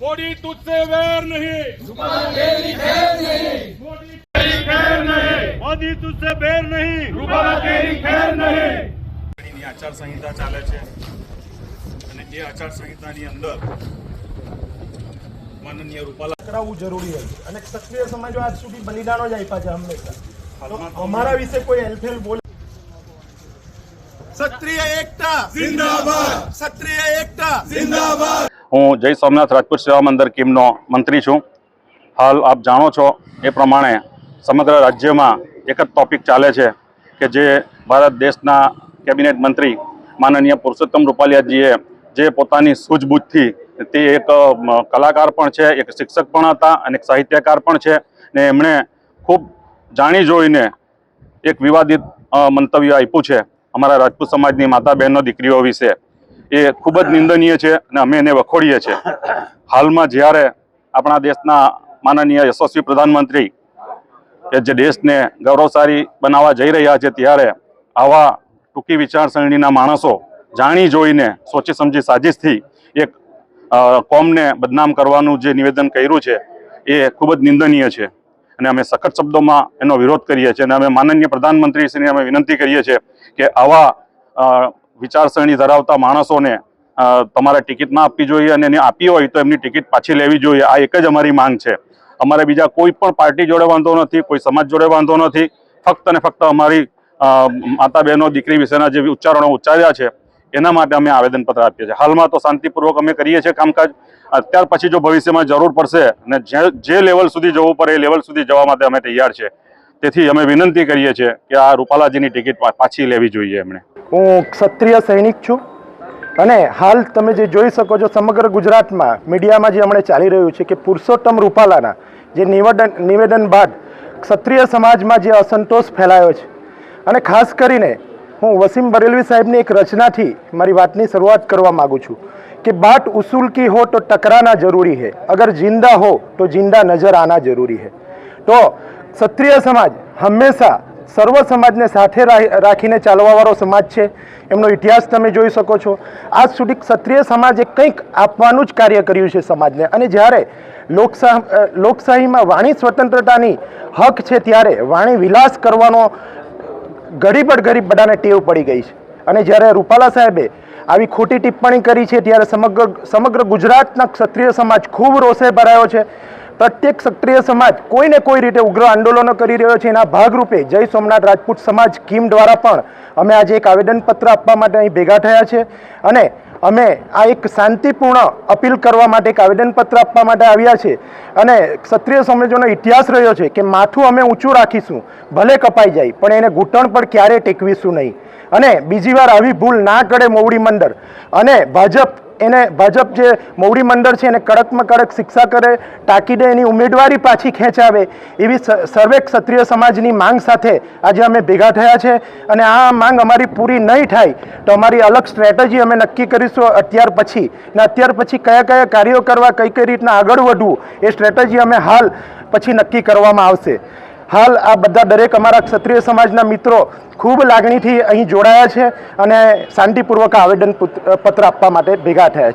મોડી તુજસે વેર નહીં રૂપાલા ખેર નહીં મોડી ખેર નહીં મોદી તુજસે બેર નહીં રૂપાલા ખેર નહીં આચાર સંહિતા ચાલે છે અને એ આચાર સંહિતાની અંદર માનનીય રૂપાલા કરાવવું જરૂરી હતું અને સક્રિય સમાજો આજ સુધી બલિદાનો જ આપ્યા છે હંમેશા. અમારા વિશે કોઈ હેલ્પહેલ બોલે ક્ષત્રિય એકતા જિંદાબાદ. ક્ષત્રિય એકતા જિંદાબાદ. હું જય સોમનાથ રાજપૂત સેવા મંદિર કીમનો મંત્રી છું. હાલ આપ જાણો છો એ પ્રમાણે સમગ્ર રાજ્યમાં એક જ ટોપિક ચાલે છે કે જે ભારત દેશના કેબિનેટ મંત્રી માનનીય પુરુષોત્તમ રૂપાલિયાજીએ જે પોતાની સૂઝબૂઝથી તે એક કલાકાર પણ છે, એક શિક્ષક પણ હતા અને એક સાહિત્યકાર પણ છે ને એમણે ખૂબ જાણી જોઈને એક વિવાદિત મંતવ્ય આપ્યું છે. અમારા રાજપૂત સમાજની માતા બહેનો દીકરીઓ વિશે. એ ખૂબ જ નિંદનીય છે અને અમે એને વખોડીએ છીએ. હાલમાં જ્યારે આપણા દેશના માનનીય યશસ્વી પ્રધાનમંત્રી કે જે દેશને ગૌરવશાળી બનાવવા જઈ રહ્યા છે, ત્યારે આવા ટૂંકી વિચારસરણીના માણસો જાણી જોઈને સોચી સમજી સાજિશથી એક કોમને બદનામ કરવાનું જે નિવેદન કર્યું છે, એ ખૂબ જ નિંદનીય છે. અને અમે સખત શબ્દોમાં એનો વિરોધ કરીએ છીએ અને અમે માનનીય પ્રધાનમંત્રીશ્રીને અમે વિનંતી કરીએ છીએ કે આવા વિચારસરણી ધરાવતા માણસોને તમારે ટિકિટ ના આપવી જોઈએ અને એને આપી હોય તો એમની ટિકિટ પાછી લેવી જોઈએ. આ એક જ અમારી માંગ છે. અમારે બીજા કોઈ પણ પાર્ટી જોડે વાંધો નથી, કોઈ સમાજ જોડે વાંધો નથી. ફક્ત અને ફક્ત અમારી માતા બહેનો દીકરી વિશેના જે ઉચ્ચારણો ઉચ્ચાર્યા છે, એના માટે અમે આવેદનપત્ર આપીએ છીએ. હાલમાં તો શાંતિપૂર્વક અમે કરીએ છીએ કામકાજ. અત્યાર પછી જો ભવિષ્યમાં જરૂર પડશે અને જે લેવલ સુધી જવું પડે એ લેવલ સુધી જવા માટે અમે તૈયાર છે. તેથી અમે વિનંતી કરીએ છીએ કે આ રૂપાલાજીની ટિકિટ પાછી લેવી જોઈએ એમણે. હું ક્ષત્રિય સૈનિક છું અને હાલ તમે જે જોઈ શકો છો સમગ્ર ગુજરાતમાં મીડિયામાં જે હમણાં ચાલી રહ્યું છે કે પુરુષોત્તમ રૂપાલાના જે નિવેદન નિવેદન બાદ ક્ષત્રિય સમાજમાં જે અસંતોષ ફેલાયો છે અને ખાસ કરીને હું વસીમ બરેલવી સાહેબની એક રચનાથી મારી વાતની શરૂઆત કરવા માગું છું કે બાટ ઉસૂલ હો તો ટકરાના જરૂરી है અગર જિંદા હો તો જિંદા નજર આના જરૂરી है તો ક્ષત્રિય સમાજ હંમેશા સર્વ સમાજને સાથે રાખીને ચાલવાવાળો સમાજ છે. એમનો ઇતિહાસ તમે જોઈ શકો છો. આજ સુધી ક્ષત્રિય સમાજે કંઈક આપવાનું જ કાર્ય કર્યું છે સમાજને. અને જ્યારે લોકશાહ લોકશાહીમાં વાણી સ્વતંત્રતાની હક છે, ત્યારે વાણી વિલાસ કરવાનો ગરીબ જ ગરીબ બધાને ટેવ પડી ગઈ છે. અને જ્યારે રૂપાલા સાહેબે આવી ખોટી ટિપ્પણી કરી છે, ત્યારે સમગ્ર સમગ્ર ગુજરાતના ક્ષત્રિય સમાજ ખૂબ રોષે ભરાયો છે. પ્રત્યેક ક્ષત્રિય સમાજ કોઈને કોઈ રીતે ઉગ્ર આંદોલનો કરી રહ્યો છે, એના ભાગરૂપે જય સોમનાથ રાજપૂત સમાજ કીમ દ્વારા પણ અમે આજે એક આવેદનપત્ર આપવા માટે અહીં ભેગા થયા છે અને અમે આ એક શાંતિપૂર્ણ અપીલ કરવા માટે એક આવેદનપત્ર આપવા માટે આવ્યા છે. અને ક્ષત્રિય સમાજોનો ઇતિહાસ રહ્યો છે કે માથું અમે ઊંચું રાખીશું, ભલે કપાઈ જાય, પણ એને ઘૂંટણ પર ક્યારેય ટેકવીશું નહીં. અને બીજી વાર આવી ભૂલ ના કરે મોવડી મંડળ. અને ભાજપ એને ભાજપ જે મોવડી મંડળ છે એને કડકમાં કડક શિક્ષા કરે તાકીદે એની ઉમેદવારી પાછી ખેંચાવે, એવી સર્વે ક્ષત્રિય સમાજની માંગ સાથે આજે અમે ભેગા થયા છે અને આ માંગ અમારી પૂરી નહીં થાય તો અમારી અલગ સ્ટ્રેટેજી અમે નક્કી કરીશું અત્યાર પછી. ને અત્યાર પછી કયા કયા કાર્યો કરવા, કઈ કઈ રીતના આગળ વધવું, એ સ્ટ્રેટેજી અમે હાલ પછી નક્કી કરવામાં આવશે. હાલ આ બધા દરેક અમારા ક્ષત્રિય સમાજના મિત્રો ખૂબ લાગણીથી અહીં જોડાયા છે અને શાંતિપૂર્વક આવેદન પત્ર આપવા માટે ભેગા થયા છે.